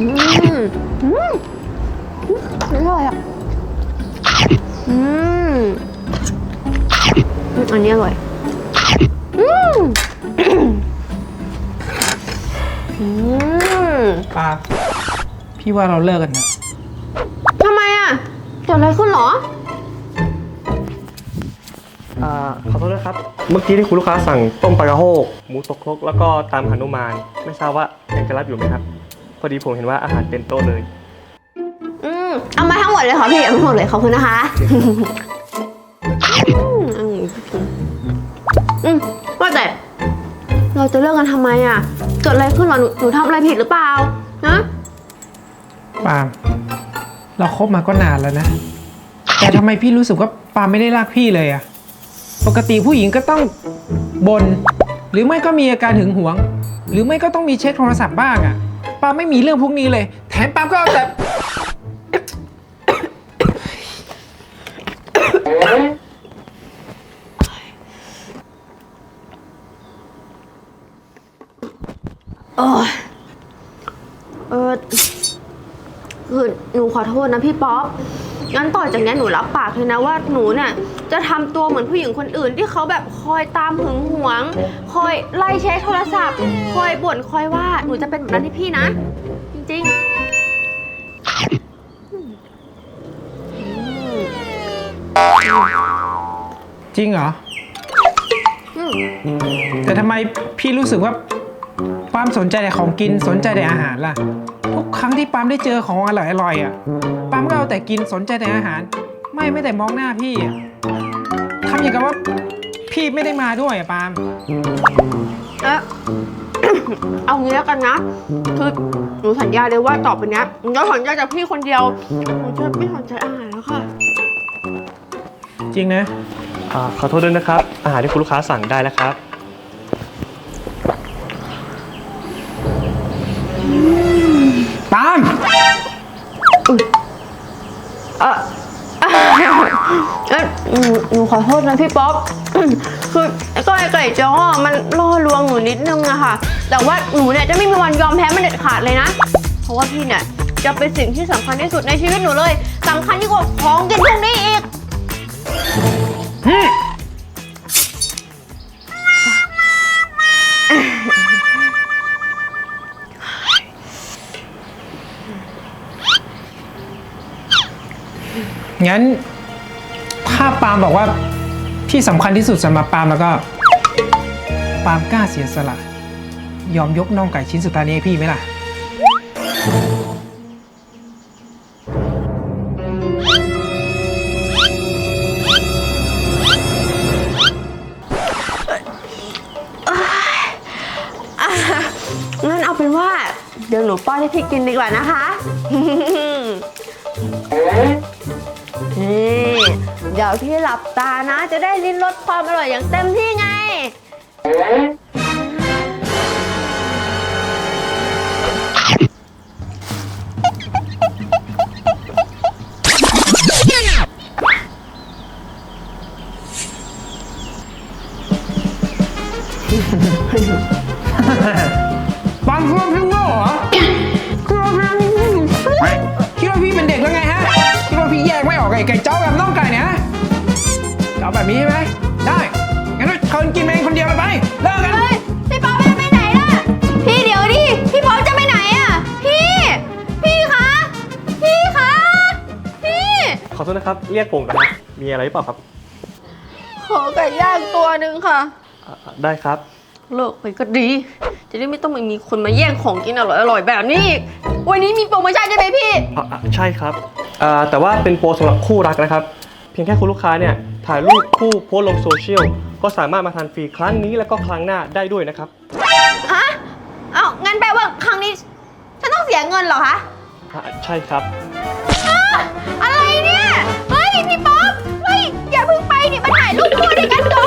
อืมอืมอร่อยอะอืมอืมอันนี้อร่อย อืมอืมปาพี่ว่าเราเลิกกันเถอะทำไมอะเกิดอะไรขึ้นเหรอ อ่าขอโทษนะครับ เมื่อกี้ที่คุณลูกค้าสั่งต้มปลากระโฮกหมูตกครกแล้วก็ตามหนุมาน ไม่ทราบว่ายังจะรับอยู่ไหมครับ พอดีผมเห็นว่าอาหารเต็มโต๊ะเลย อืมเอามาทั้งหมดเลยค่ะพี่เอามาทั้งหมดเลยขอบคุณนะคะอืมอืมอืมว่าแต่เราจะเลิกกันทำไมอะเกิดอะไรขึ้นเหรอหนูหนูทำอะไรผิดหรือเปล่านะปาล์มเราคบมาก็นานแล้วนะ แต่ทำไมพี่รู้สึกว่าปาล์มไม่ได้รักพี่เลยอะปกติผู้หญิงก็ต้องบน่นหรือไม่ก็มีอาการหึงหวง หรือไม่ก็ต้องมีเช็คโทรศัพท์บ้างอะ ปาไม่มีเรื่องพวกนี้เลย แถมปามก็เอาแต่เออเออคือหนูขอโทษนะพี่ป๊อป งั้นต่อจากนี้หนูรับปากเลยนะว่าหนูเนี่ยจะทำตัวเหมือนผู้หญิงคนอื่น ที่เขาแบบคอยตามหึงหวง คอยไล่เช็คโทรศัพท์ คอยบ่นคอยว่าหนูจะเป็นแบบนั้นที่พี่นะ จริงๆอืมจริงเหรออืมแต่ทำไมพี่รู้สึกว่าปาล์มสนใจแต่ของกินสนใจแต่อาหารล่ะ ทุกครั้งที่ปาล์มได้เจอของอร่อยอร่อยๆอะปาล์ม ก็เอาแต่กินสนใจแต่อาหาร ไม่ไม่แต่มองหน้าพี่อะทำอย่างกับว่าพี่ไม่ได้มาด้วยอะปาล์มเอ๊ะ เอางี้แล้วกันนะ คือหนูสัญญาเลยว่าต่อไปเนี้ยหนูจะสนใจจากพี่คนเดียวหนูจะไม่สนใจอาหารแล้วค่ะ จริงนะ อ่าขอโทษด้วยนะครับ อาหารที่คุณลูกค้าสั่งได้แล้วครับ ปาล์ม เออเอ้ยหนูหนูขอโทษนะพี่ป๊อป คือก็ไอไก่จ้อมันล่อลวงหนูนิดนึงอะค่ะ แต่ว่าหนูเนี่ยจะไม่มีวันยอมแพ้มันเด็ดขาดเลยนะ เพราะว่าพี่เนี่ยจะเป็นสิ่งที่สำคัญที่สุดในชีวิตหนูเลยสำคัญยิ่งกว่าของกินพวกนี้อีก งั้น ถ้าปาล์มบอกว่าที่สำคัญที่สุดสำหรับปาล์มแล้วก็ปาล์มกล้าเสียสละ ยอมยกน่องไก่ชิ้นสุดท้ายนี้ให้พี่ไหมล่ะงั้นเอาเป็นว่า เดี๋ยวหนูป้อนให้พี่กินดีกว่านะคะ นี่เดี๋ยวพี่หลับตานะ จะได้ลิ้นรสความอร่อยอย่างเต็มที่ไงปาล์มคิดว่าพี่โง่เหรอ ไม่ออกไก่ไก่เจ้ากับน่องไก่เนี่ยฮะจะเอาแบบนี้ใช่ไหมได้งั้นก็เชิญกินเองคนเดียวเลยไปเลิกกันเฮ้ยพี่ป๊อปจะไปไหนล่ะ พี่เดี๋ยวดิ พี่ป๊อปจะไปไหนอะ พี่ พี่คะ พี่คะ พี่ ขอโทษนะครับ เรียกผมนะครับมีอะไรหรือเปล่าครับขอไก่ย่างตัวหนึ่งค่ะ อ่าได้ครับ เลิกไปก็ดี จะได้ไม่ต้องมามีคนมาแย่งของกินอร่อยๆแบบนี้อีกวันนี้มีโปรโมชั่นใช่ไหมพี่ อ่าอ่าใช่ครับ อ่าแต่ว่าเป็นโปรสำหรับคู่รักนะครับ เพียงแค่คุณลูกค้าเนี่ยถ่ายรูปคู่โพสต์ลงโซเชียลก็สามารถมาทานฟรีครั้งนี้แล้วก็ครั้งหน้าได้ด้วยนะครับ ฮะเอ้างั้นแปลว่าครั้งนี้ ฉันต้องเสียเงินเหรอคะอ่าใช่ครับอะไรเนี่ย เฮ้ย พี่ป๊อปเฮ้ย อย่าเพิ่งไปดิมาถ่ายรูปคู่ด้วยกันก่